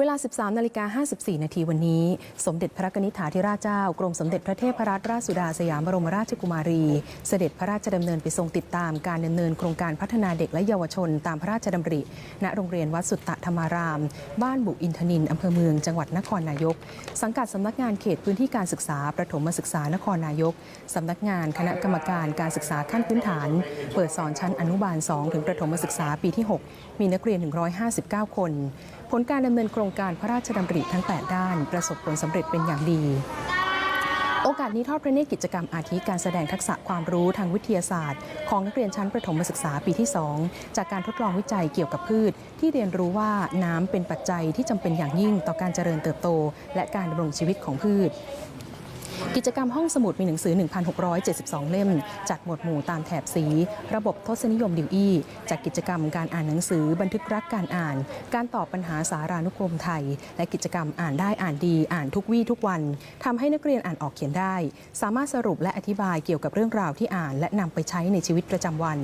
เวลา 13นาฬิกา54 นาทีวันนี้ สมเด็จพระนิธิถาธิราชเจ้า กรมสมเด็จพระเทพรัตนราชสุดาสยามบรมราชกุมารี เสด็จพระราชดำเนินไปทรงติดตามการดำเนินโครงการพัฒนาเด็กและเยาวชนตามพระราชดำริ ณโรงเรียนวัดสุตตะธรรมาราม บ้านบุอินทนินอำเภอเมืองจังหวัดนครนายก สังกัดสำนักงานเขตพื้นที่การศึกษาประถมศึกษานครนายกสำนักงานคณะกรรมการการศึกษาขั้นพื้นฐาน เปิดสอนชั้นอนุบาล 2 ถึงประถมศึกษาปีที่ 6 มีนักเรียน 159 คน ผลการดำเนินโครงการพระราชดำริทั้ง 8 ด้าน ประสบผลสำเร็จเป็นอย่างดี โอกาสนี้ทอดพระเนตรกิจกรรมอาทิการแสดงทักษะความรู้ทางวิทยาศาสตร์ ของนักเรียนชั้นประถมศึกษาปีที่ 2 จากการทดลองวิจัยเกี่ยวกับพืช ที่เรียนรู้ว่าน้ำเป็นปัจจัยที่จำเป็นอย่างยิ่งต่อการเจริญเติบโต และการดำรงชีวิตของพืช กิจกรรมห้องสมุดมีหนังสือ 1,672 เล่มจัดหมวดหมู่ตามแถบสี ระบบทศนิยมดิวอี้จัดกิจกรรมการอ่านหนังสือบันทึกรักการอ่าน การตอบปัญหาสารานุกรมไทย และกิจกรรมอ่านได้อ่านดีอ่านทุกวี่ทุกวันทำให้นักเรียนอ่านออกเขียนได้ สามารถสรุปและอธิบายเกี่ยวกับเรื่องราวที่อ่าน และนำไปใช้ในชีวิตประจำวัน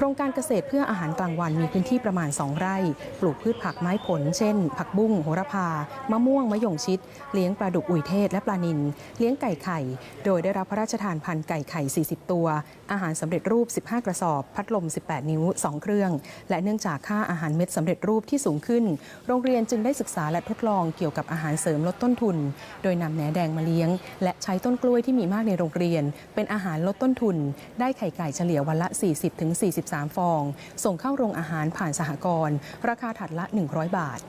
โครงการเกษตรเพื่ออาหารกลางวันมีพื้นที่ประมาณ 2 ไร่ ปลูกพืชผักไม้ผล เช่น ผักบุ้งโหระพา มะม่วง มะยงชิด เลี้ยงปลาดุกอุยเทศและปลานิลเลี้ยงไก่ไข่ โดยได้รับพระราชทานพันธุ์ไก่ไข่ 40 ตัว อาหารสำเร็จรูป 15 กระสอบ พัดลม 18 นิ้ว 2 เครื่อง และเนื่องจากค่าอาหารเม็ดสำเร็จรูปที่สูงขึ้น โรงเรียนจึงได้ศึกษาและทดลองเกี่ยวกับอาหารเสริมลดต้นทุน โดยนำแหนแดงมาเลี้ยง และใช้ต้นกล้วยที่มีมากในโรงเรียน เป็นอาหารลดต้นทุน ได้ไข่ไก่เฉลี่ยวันละ 40-43 ฟอง ส่งเข้าโรงอาหารผ่านสหกรณ์ราคาถัดละ 100 บาท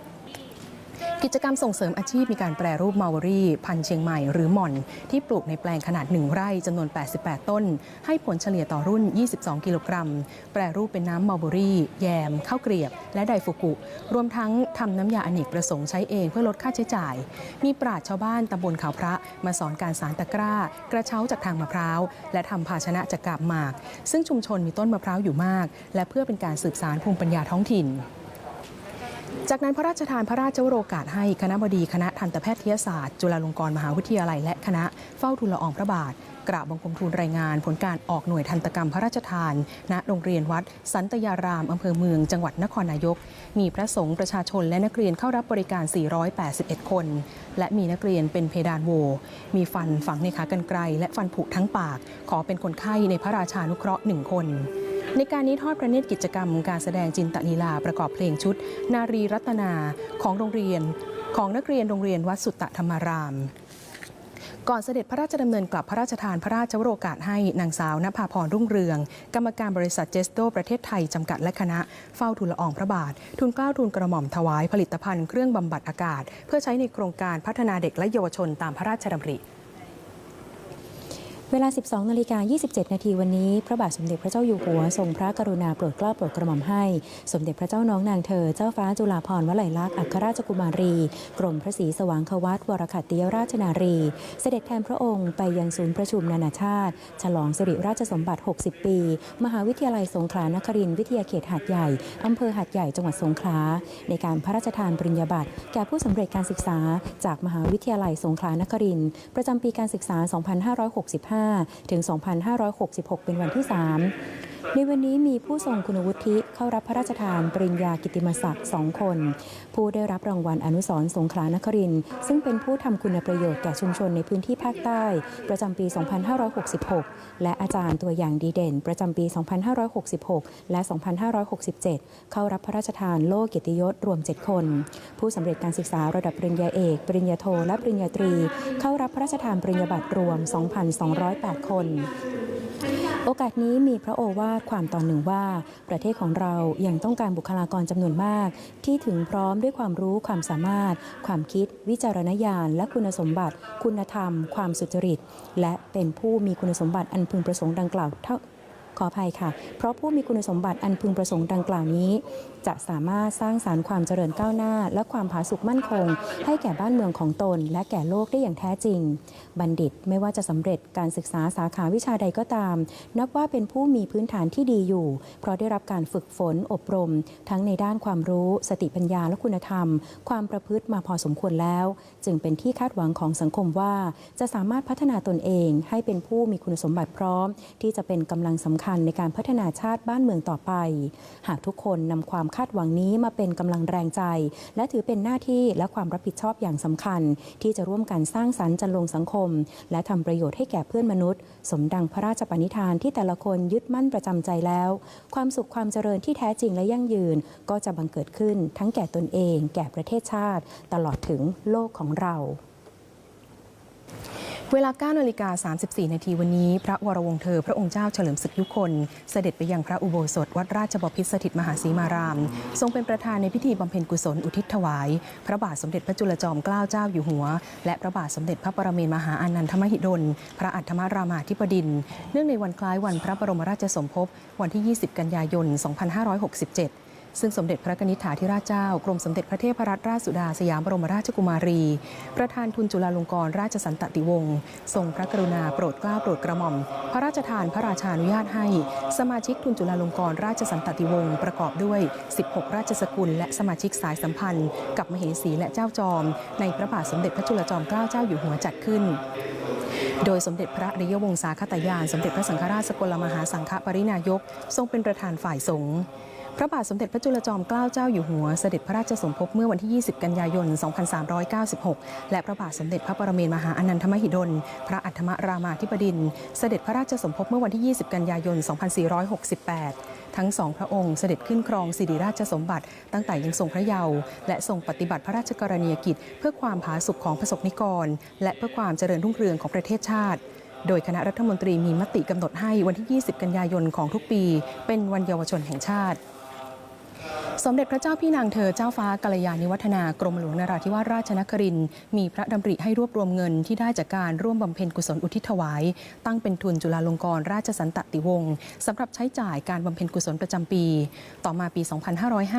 กิจกรรมส่งเสริมอาชีพมีการแปรรูปมาลเวอรี่ พันเชียงใหม่หรือหม่อน ที่ปลูกในแปลงขนาด 1 ไร่จำนวน 88 ต้น ให้ผลเฉลี่ยต่อรุ่น 22 กิโลกรัม แปรรูปเป็นน้ำมาลเบอรี่ แยม ข้าวเกรียบ และไดฟุกุ รวมทั้งทำน้ำยาอเนกประสงค์ใช้เองเพื่อลดค่าใช้จ่าย มีปราช์ชาวบ้านตำบลเขาพระ มาสอนการสารตะกร้า กระเช้าจากทางมะพร้าว และทำภาชนะจากกาบหมาก ซึ่งชุมชนมีต้นมะพร้าวอยู่มาก และเพื่อเป็นการสืบสานภูมิปัญญาท้องถิ่น จากนั้นพระราชทานพระราชวโรกาสให้คณะบดีคณะทันตแพทยศาสตร์ จุฬาลงกรณ์มหาวิทยาลัย และคณะเฝ้าทูลละอองพระบาท กราบบังคมทูลรายงาน ผลการออกหน่วยทันตกรรมพระราชทาน ณโรงเรียนวัด สันตยารามอำเภอเมือง จังหวัดนครนายก มีพระสงฆ์ประชาชนและนักเรียนเข้ารับบริการ 481 คน และมีนักเรียนเป็นเพดานโว มีฟันฝังในขากรรไกรและฟันผุทั้งปาก ขอเป็นคนไข้ในพระราชานุเคราะห์หนึ่งคน ในการนี้ทอดพระเนตรกิจกรรม การแสดงจินตลีลาประกอบเพลงชุด นารีรัตนาของโรงเรียน ของนักเรียนโรงเรียนวัดสุตตะธรรมารามก่อนเสด็จพระราชดำเนินกลับพระราชทานพระราชวโรกาสให้นางสาวนภาพรรุ่งเรือง กรรมการบริษัทเจสโตประเทศไทย จำกัดและคณะ เฝ้าทูลละอองพระบาท ทุนกล้าวทุนกระหม่อมถวายผลิตภัณฑ์เครื่องบำบัดอากาศ เพื่อใช้ในโครงการพัฒนาเด็กและเยาวชนตามพระราชดำริ เวลา 12 นาฬิกา 27 นาทีวันนี้ พระบาทสมเด็จพระเจ้าอยู่หัว ทรงพระกรุณาโปรดเกล้าโปรดกระหม่อมให้ สมเด็จพระเจ้าน้องนางเธอ เจ้าฟ้าจุฬาภรณ์วลัยลักษณ์อัครราชกุมารี กรมพระศรีสว่างควัตวรคัตติยราชนารี เสด็จแทนพระองค์ไปยังศูนย์ประชุมนานาชาติ ฉลองสิริราชสมบัติ 60 ปี มหาวิทยาลัยสงขลานครินทร์วิทยาเขตหาดใหญ่ อำเภอหาดใหญ่ จังหวัดสงขลา ในการพระราชทานปริญญาบัตรแก่ผู้สำเร็จการศึกษา จากมหาวิทยาลัยสงขลานครินทร์ประจำปีการศึกษา 2565ถึง 2566 เป็นวันที่ 3 ในวันนี้มีผู้ทรงคุณวุฒิเข้ารับพระราชทานปริญญากิติมศักดิ์สองคน ผู้ได้รับรางวัลอนุสรณ์สงขลานครินทร์ซึ่งเป็นผู้ทำคุณประโยชน์แก่ชุมชนในพื้นที่ภาคใต้ ประจำปี 2566 และอาจารย์ตัวอย่างดีเด่น ประจำปี 2566 และ 2567 เข้ารับพระราชทานโล่เกียรติยศรวม 7 คน ผู้สำเร็จการศึกษาระดับปริญญาเอก ปริญญาโท และปริญญาตรี เข้ารับพระราชทานปริญญาบัตรรวม 2,208 คน โอกาสนี้มีพระโอวาทความตอนหนึ่งว่า ประเทศของเรายังต้องการบุคลากรจำนวนมาก ที่ถึงพร้อมด้วยความรู้ความสามารถ ความคิด วิจารณญาณ และคุณสมบัติ คุณธรรม ความสุจริต และเป็นผู้มีคุณสมบัติอันพึงประสงค์ดังกล่าวเท่า ขออภัยค่ะ เพราะผู้มีคุณสมบัติอันพึงประสงค์ดังกล่าวนี้ จะสามารถสร้างสารรค์ความเจริญก้าวหน้า และความผาสุกมั่นคง ให้แก่บ้านเมืองของตน และแก่โลกได้อย่างแท้จริง บัณฑิตไม่ว่าจะสำเร็จการศึกษาสาขาวิชาใดก็ตาม นับว่าเป็นผู้มีพื้นฐานที่ดีอยู่ เพราะได้รับการฝึกฝนอบรม ทั้งในด้านความรู้สติปัญญาและคุณธรรม ความประพฤติมาพอสมควรแล้ว จึงเป็นที่คาดหวังของสังคมว่า จะสามารถพัฒนาตนเองให้เป็นผู้มีคุณสมบัติพร้อม ที่จะเป็นกำลังสำคัญคัญในการพัฒนาชาติบ้านเมืองต่อไป หากทุกคนนำความคาดหวังนี้มาเป็นกำลังแรงใจ และถือเป็นหน้าที่และความรับผิดชอบอย่างสำคัญ ที่จะร่วมกันสร้างสรรค์จันลงสังคม และทำประโยชน์ให้แก่เพื่อนมนุษย์ สมดังพระราชปณิธานที่แต่ละคนยึดมั่นประจำใจแล้ว ความสุขความเจริญที่แท้จริงและยั่งยืน ก็จะบังเกิดขึ้น ทั้งแก่ตนเอง แก่ประเทศชาติ ตลอดถึงโลกของเรา เวลา9นาฬิกา34 นาทีวันนี้ พระวรวงเธอ พระองค์เจ้าเฉลิมศึกยุคน เสด็จไปยังพระอุโบสถ วัดราชบพิตรสถิตมหาสีมาราม ทรงเป็นประธานในพิธีบำเพ็ญกุศลอุทิศถวาย พระบาทสมเด็จพระจุลจอมเกล้าเจ้าอยู่หัว และพระบาทสมเด็จพระปรเมนมหาอานันทมหิดล พระอัฏฐมรามาธิบดิน เนื่องในวันคล้ายวันพระบรมราชสมภพวันที่ 20 กันยายน 2567 ซึ่งสมเด็จพระกนิษฐาธิราชเจ้ากรมสมเด็จพระเทพรัตนราชสุดาสยามบรมราชกุมารี ประธานทุนจุฬาลงกรณราชสันตติวงศ์ทรงพระกรุณาโปรดเกล้าโปรดกระหม่อม พระราชทานพระราชานุญาตให้ สมาชิกทุนจุฬาลงกรณราชสันตติวงศ์ประกอบด้วย 16 ราชสกุล และสมาชิกสายสัมพันธ์ กับมเหสีและเจ้าจอม ในพระบาทสมเด็จพระจุลจอมเกล้าเจ้าอยู่หัวจัดขึ้นโดยสมเด็จพระอริยวงศาคตยาน สมเด็จพระสังฆราชสกลมหาสังฆปรินายก ทรงเป็นประธานฝ่ายสงฆ์ พระบาทสมเด็จพระจุลจอมเกล้าเจ้าอยู่หัวเสด็จพระราชสมภพเมื่อวันที่ 20 กันยายน 2396 และพระบาทสมเด็จพระปรเมนมหาอนันทมหิดล พระอัฏฐมรามาธิบดิน เสด็จพระราชสมภพเมื่อวันที่ 20 กันยายน 2468 ทั้งสองพระองค์เสด็จขึ้นครองสิริราชสมบัติ ตั้งแต่ยังทรงพระเยาว์และทรงปฏิบัติพระราชกรณียกิจ เพื่อความผาสุกของประสบนิกร และเพื่อความเจริญรุ่งเรืองของประเทศชาติโดยคณะรัฐมนตรีมีมติกำหนดให้วันที่ 20 กันยายนของทุกปี เป็นวันเยาวชนแห่งชาติ สมเด็จพระเจ้าพี่นางเธอเจ้าฟ้ากัลยาณิวัฒนากรมหลวงนราธิวาสราชนครินมีพระดำริให้รวบรวมเงินที่ได้จากการร่วมบำเพ็ญกุศลอุทิศถวาย ตั้งเป็นทุนจุฬาลงกรณราชสันตติวงศ์สำหรับใช้จ่ายการบำเพ็ญกุศลประจำปี ต่อมาปี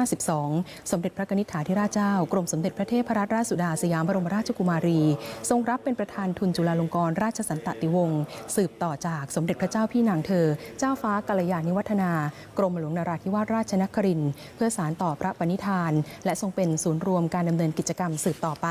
2552 สมเด็จพระนิษฐาธิราชเจ้ากรมสมเด็จพระเทพรัตนราชสุดาสยามบรมราชกุมารี ทรงรับเป็นประธานทุนจุฬาลงกรณราชสันตติวงศ์สืบต่อจากสมเด็จพระเจ้าพี่นางเธอ เจ้าฟ้ากัลยาณิวัฒนากรมหลวงนราธิวาสราชนครินเพื่อสารต่อพระปณิธาน และทรงเป็นศูนย์รวมการดำเนินกิจกรรมสืบต่อไป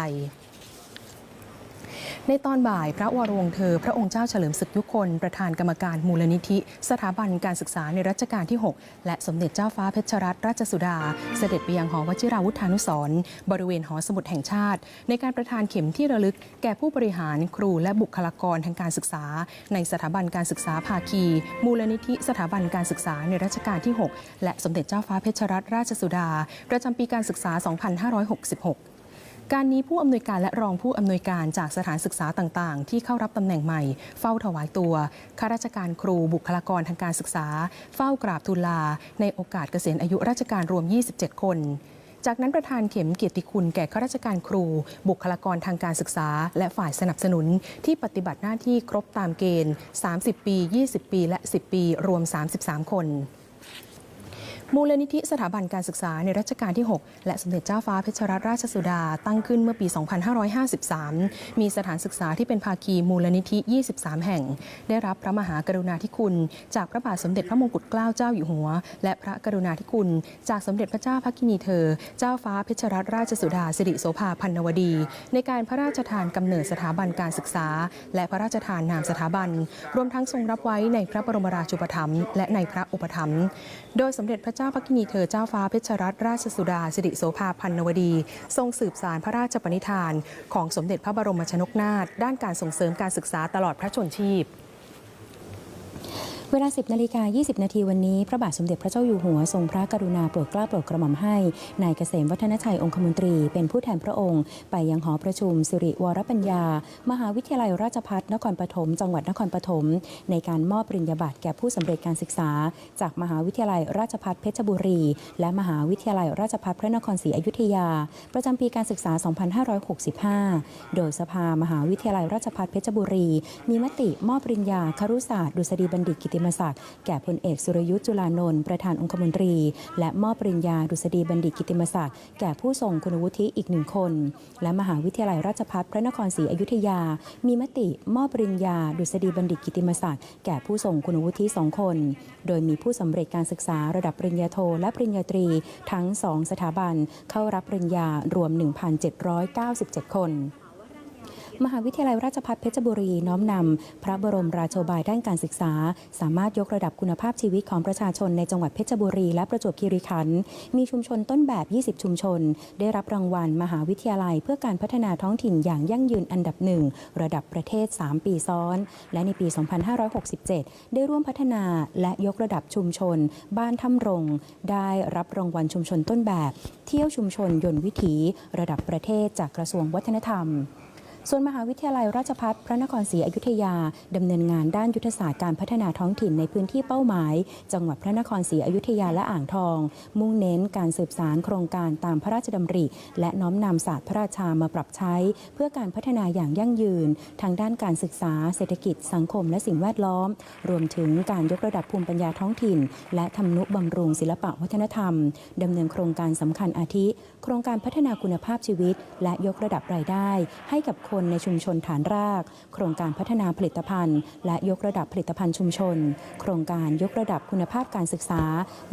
ในตอนบ่ายพระวรวงศ์เธอ พระองค์เจ้าเฉลิมศึกยุคน ประธานกรรมการมูลนิธิ สถาบันการศึกษาในรัชกาลที่ 6 และสมเด็จเจ้าฟ้าเพชรรัตนราชสุดา เสด็จไปยังหอวชิราวุธานุสร์บริเวณหอสมุดแห่งชาติ ในการประทานเข็มที่ระลึกแก่ผู้บริหารครูและบุคลากรทางการศึกษา ในสถาบันการศึกษาภาคี มูลนิธิ สถาบันการศึกษาในรัชกาลที่ 6 และสมเด็จเจ้าฟ้าเพชรรัตนราชสุดา ประจำปีการศึกษา 2566 การนี้ผู้อำนวยการและรองผู้อำนวยการจากสถานศึกษาต่างๆ ที่เข้ารับตำแหน่งใหม่ เฝ้าถวายตัวข้าราชการครูบุคลากรทางการศึกษา เฝ้ากราบทูลลา ในโอกาสเกษียณอายุราชการรวม 27 คนจากนั้นประธานเข็มเกียรติคุณแก่ข้าราชการครู บุคลากรทางการศึกษา และฝ่ายสนับสนุน ที่ปฏิบัติหน้าที่ครบตามเกณฑ์ 30 ปี 20 ปี และ 10 ปี รวม 33 คน มูลนิธิสถาบันการศึกษาในรัชกาลที่ 6 และสมเด็จเจ้าฟ้าเพชรรัตนราชสุดาตั้งขึ้นเมื่อปี 2553 มีสถานศึกษาที่เป็นภาคีมูลนิธิ 23 แห่ง ได้รับพระมหากรุณาธิคุณ จากพระบาทสมเด็จพระมงกุฎเกล้าเจ้าอยู่หัว และพระกรุณาธิคุณ จากสมเด็จพระเจ้าพักกินีเธอ เจ้าฟ้าเพชรรัตนราชสุดาสิริโสภาพันนวดี ในการพระราชทานกำเนิดสถาบันการศึกษา และพระราชทานนามสถาบัน รวมทั้งทรงรับไว้ในพระบรมราชูปถัมภ์และในพระอุปถัมภ์โดยสมเด็จพระเจ้าพักกินีเธอเจ้าฟ้าเพชรรัตนราชสุดาสิริโสภาพันนวดี ทรงสืบสารพระราชปณิธาน ของสมเด็จพระบรมชนกนาถด้านการส่งเสริมการศึกษาตลอดพระชนชีพ เวลา 10นาฬิกา20 นาทีวันนี้ พระบาทสมเด็จพระเจ้าอยู่หัวทรงพระกรุณาโปรดเกล้าโปรดกระหม่อมให้นายเกษมวัฒนชัยองคมนตรี เป็นผู้แทนพระองค์ ไปยังหอประชุม สิริวรปัญญา มหาวิทยาลัยราชภัฏนครปฐมจังหวัดนครปฐมในการมอบปริญญาบัตรแก่ผู้สำเร็จการศึกษา จากมหาวิทยาลัยราชภัฏเพชรบุรี และมหาวิทยาลัยราชภัฏพระนครศรีอยุธยา ประจำปีการศึกษา 2565 โดยสภามหาวิทยาลัยราชภัฏเพชรบุรี มีมติมอบปริญญาครุศาสตร์ดุษฎีบัณฑิตกิติมศักดิ์แก่พลเอกสุรยุทธ์จุลานนท์ประธานองคมนตรี และมอบปริญญาดุษฎีบัณฑิตกิติมศักดิ์แก่ผู้ทรงคุณวุฒิอีกหนึ่งคน และมหาวิทยาลัยราชภัฏพระนครศรีอยุธยา มีมติมอบปริญญาดุษฎีบัณฑิตกิติมศักดิ์แก่ผู้ทรงคุณวุฒิสองคน โดยมีผู้สำเร็จการศึกษาระดับปริญญาโทและปริญญาตรีทั้งสองสถาบันเข้ารับปริญญารวม 1,797 คน มหาวิทยาลัยราชภัฏเพชรบุรีน้อมนำพระบรมราโชบายด้านการศึกษา สามารถยกระดับคุณภาพชีวิตของประชาชนในจังหวัดเพชรบุรีและประจวบคีรีขันธ์มีชุมชนต้นแบบ 20 ชุมชน ได้รับรางวัล มหาวิทยาลัย เพื่อการพัฒนาท้องถิ่นอย่างยั่งยืนอันดับหนึ่งระดับประเทศ 3 ปีซ้อน และในปี 2567 ได้ร่วมพัฒนาและยกระดับชุมชน บ้านถ้ำรง ได้รับรางวัลชุมชนต้นแบบ เที่ยวชุมชนยนต์วิถี ระดับประเทศจากกระทรวงวัฒนธรรม ส่วนมหาวิทยาลัยราชภัฏพระนครศรีอยุธยาดำเนินงานด้านยุทธศาสตร์การพัฒนาท้องถิ่นในพื้นที่เป้าหมาย จังหวัดพระนครศรีอยุธยาและอ่างทอง มุ่งเน้นการสืบสารโครงการตามพระราชดำริ และน้อมนำศาสตร์พระราชามาปรับใช้ เพื่อการพัฒนาอย่างยั่งยืน ทางด้านการศึกษา เศรษฐกิจ สังคม และสิ่งแวดล้อม รวมถึงการยกระดับภูมิปัญญาท้องถิ่น และทำนุบำรุงศิลปะวัฒนธรรมดำเนินโครงการสำคัญอาทิ โครงการพัฒนาคุณภาพชีวิต และยกระดับรายได้ ให้กับคนนในชุมชนฐานราก โครงการพัฒนาผลิตภัณฑ์ และยกระดับผลิตภัณฑ์ชุมชน โครงการยกระดับคุณภาพการศึกษา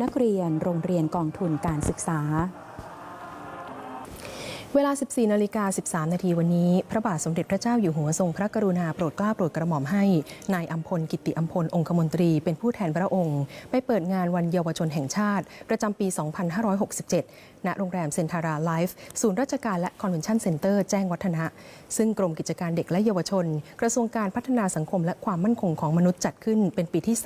นักเรียนโรงเรียนกองทุนการศึกษา เวลา 14นาฬิกา13 นาทีวันนี้ พระบาทสมเด็จพระเจ้าอยู่หัวทรงพระกรุณาโปรดเกล้าโปรดกระหม่อมให้ นายอัมพลกิติอัมพลองคมนตรีเป็นผู้แทนพระองค์ ไปเปิดงานวันเยาวชนแห่งชาติ ประจำปี 2567 ณ โรงแรมเซนทาราไลฟ์ศูนย์ราชการและคอนเวนชั่นเซ็นเตอร์แจ้งวัฒนะ ซึ่งกรมกิจการเด็กและเยาวชน กระทรวงการพัฒนาสังคมและความมั่นคงของมนุษย์จัดขึ้นเป็นปีที่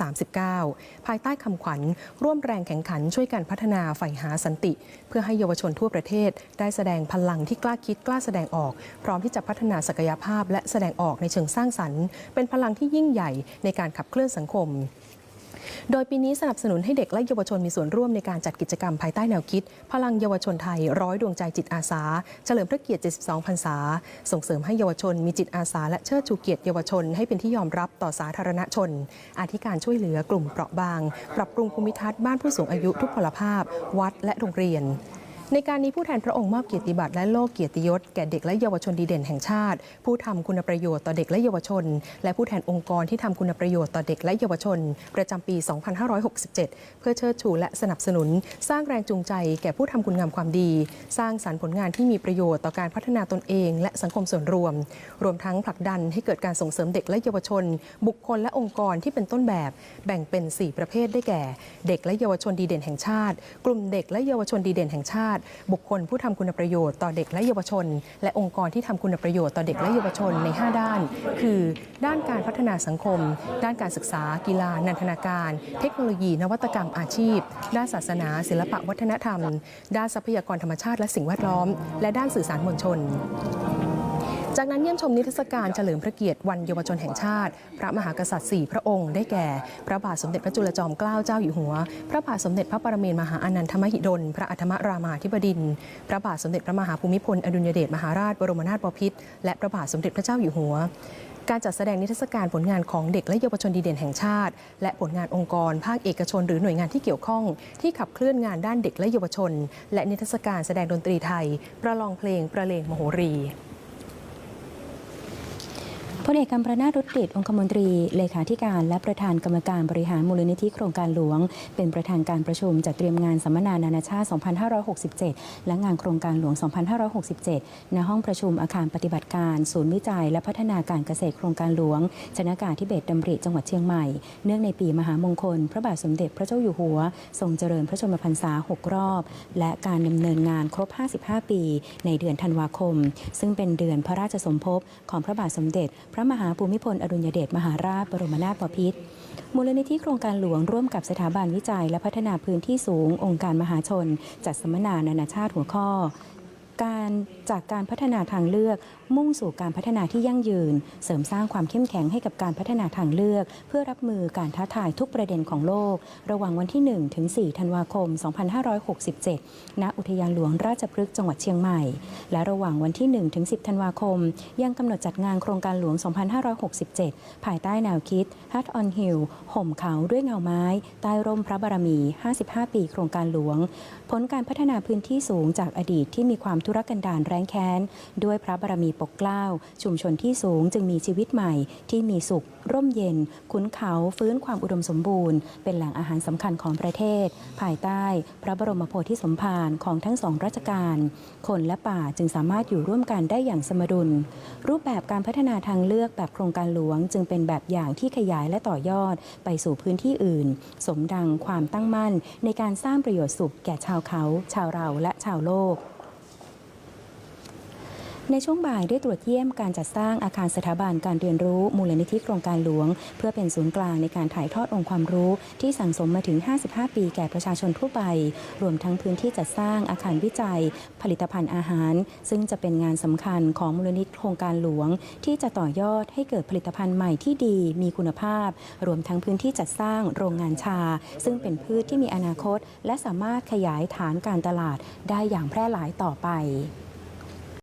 39 ภายใต้คำขวัญ ร่วมแรงแข่งขันช่วยกันพัฒนาใฝ่หาสันติ เพื่อให้เยาวชนทั่วประเทศได้แสดงพลังที่กล้าคิดกล้าแสดงออก พร้อมที่จะพัฒนาศักยภาพ และแสดงออกในเชิงสร้างสรรค์ เป็นพลังที่ยิ่งใหญ่ในการขับเคลื่อนสังคมโดยปีนี้สนับสนุนให้เด็กและเยาวชนมีส่วนร่วมในการจัดกิจกรรมภายใต้แนวคิด พลังเยาวชนไทยร้อยดวงใจจิตอาสา เฉลิมพระเกียรติ 72 พรรษา ส่งเสริมให้เยาวชนมีจิตอาสาและเชิดชูเกียรติเยาวชนให้เป็นที่ยอมรับต่อสาธารณชน อาทิการช่วยเหลือกลุ่มเปราะบาง ปรับปรุงภูมิทัศน์บ้านผู้สูงอายุทุกพลภาพ วัดและโรงเรียน ในการนี้ผู้แทนพระองค์มอบเกียรติบัตรและโล่เกียรติยศแก่เด็กและเยาวชนดีเด่นแห่งชาติ ผู้ทำคุณประโยชน์ต่อเด็กและเยาวชน และผู้แทนองค์กรที่ทำคุณประโยชน์ต่อเด็กและเยาวชน ประจำปี 2567 เพื่อเชิดชูและสนับสนุน สร้างแรงจูงใจแก่ผู้ทำคุณงามความดี สร้างสรรค์ผลงานที่มีประโยชน์ต่อการพัฒนาตนเอง และสังคมส่วนรวม รวมทั้งผลักดันให้เกิดการส่งเสริมเด็กและเยาวชน บุคคลและองค์กรที่เป็นต้นแบบ แบ่งเป็น 4 ประเภทได้แก่ เด็กและเยาวชนดีเด่นแห่งชาติ กลุ่มเด็กและเยาวชนดีเด่นแห่งชาติบุคคลผู้ทำคุณประโยชน์ต่อเด็กและเยาวชน และองค์กรที่ทำคุณประโยชน์ต่อเด็กและเยาวชนใน 5 ด้าน คือ ด้านการพัฒนาสังคม ด้านการศึกษา กีฬา นันทนาการ เทคโนโลยี นวัตกรรมอาชีพ ด้านศาสนา ศิลปะวัฒนธรรม ด้านทรัพยากรธรรมชาติและสิ่งแวดล้อม และด้านสื่อสารมวลชน จากนั้นเยี่ยมชมนิทรรศการเฉลิมพระเกียรติวันเยาวชนแห่งชาติ พระมหากษัตริย์สี่พระองค์ได้แก่ พระบาทสมเด็จพระจุลจอมเกล้าเจ้าอยู่หัว พระบาทสมเด็จพระปรเมนมหาอานันทมหิดล พระอัฐมรามาธิบดิน พระบาทสมเด็จพระมหาภูมิพลอดุลยเดชมหาราชบรมนาถบพิตรและพระบาทสมเด็จพระเจ้าอยู่หัวการจัดแสดงนิทรรศการผลงานของเด็กและเยาวชนดีเด่นแห่งชาติ และผลงานองค์กร ภาคเอกชน หรือหน่วยงานที่เกี่ยวข้อง ที่ขับเคลื่อนงานด้านเด็กและเยาวชน และนิทรรศการแสดงดนตรีไทย ประลองเพลงประเลงมโหรี ลเอกกำประนารุดดิตองคมนตรีเลขาธิการและประธานกรรมการบริหารมูลนิธิโครงการหลวง เป็นประธานการประชุมจัดเตรียมงานสัมมนานานาชาติ 2567 และงานโครงการหลวง 2567 ณ ห้องประชุมอาคารปฏิบัติการ ศูนย์วิจัย และพัฒนาการเกษตรโครงการหลวง ชนากาธิเบศรดำริจังหวัดเชียงใหม่ เนื่องในปีมหามงคล พระบาทสมเด็จพระเจ้าอยู่หัว ทรงเจริญพระชนมพรรษา 6 รอบ และการดำเนินงานครบ 55 ปี ในเดือนธันวาคม ซึ่งเป็นเดือนพระราชสมภพของพระบาทสมเด็จพระมหาภูมิพลอดุลยเดชมหาราชบรมนาถบพิตรมูลนิธิโครงการหลวงร่วมกับสถาบันวิจัย และพัฒนาพื้นที่สูง องค์การมหาชน จัดสัมมนานานาชาติหัวข้อ การจากการพัฒนาทางเลือก มุ่งสู่การพัฒนาที่ยั่งยืน เสริมสร้างความเข้มแข็งให้กับการพัฒนาทางเลือก เพื่อรับมือการท้าทายทุกประเด็นของโลก ระหว่างวันที่ 1 ถึง 4 ธันวาคม 2567 ณ อุทยานหลวงราชพฤกษ์จังหวัดเชียงใหม่ และระหว่างวันที่ 1 ถึง 10 ธันวาคม ยังกำหนดจัดงานโครงการหลวง 2567 ภายใต้แนวคิด Heart on Hill ห่มเขาด้วยเงาไม้ ใต้ร่มพระบารมี 55 ปี โครงการหลวง ผลการพัฒนาพื้นที่สูงจากอดีตที่มีความธุรกันดารแรงแค้น ด้วยพระบารมีปกเกล้า ชุมชนที่สูงจึงมีชีวิตใหม่ที่มีสุข ร่มเย็นขุนเขาฟื้นความอุดมสมบูรณ์ เป็นแหล่งอาหารสำคัญของประเทศ ภายใต้ พระบรมโพธิสมภารของทั้งสองราชการคนและป่าจึงสามารถอยู่ร่วมกันได้อย่างสมดุล รูปแบบการพัฒนาทางเลือกแบบโครงการหลวง จึงเป็นแบบอย่างที่ขยายและต่อยอด ไปสู่พื้นที่อื่น สมดังความตั้งมั่น ในการสร้างประโยชน์สุขแก่ชาวเขา ชาวเราและชาวโลก ในช่วงบ่ายได้ตรวจเยี่ยมการจัดสร้างอาคารสถาบันการเรียนรู้มูลนิธิโครงการหลวง เพื่อเป็นศูนย์กลางในการถ่ายทอดองค์ความรู้ ที่สั่งสมมาถึง 55 ปีแก่ประชาชนทั่วไป รวมทั้งพื้นที่จัดสร้างอาคารวิจัย ผลิตภัณฑ์อาหาร ซึ่งจะเป็นงานสำคัญของมูลนิธิโครงการหลวง ที่จะต่อยอดให้เกิดผลิตภัณฑ์ใหม่ที่ดี มีคุณภาพ รวมทั้งพื้นที่จัดสร้างโรงงานชา ซึ่งเป็นพืชที่มีอนาคต และสามารถขยายฐานการตลาดได้อย่างแพร่หลายต่อไป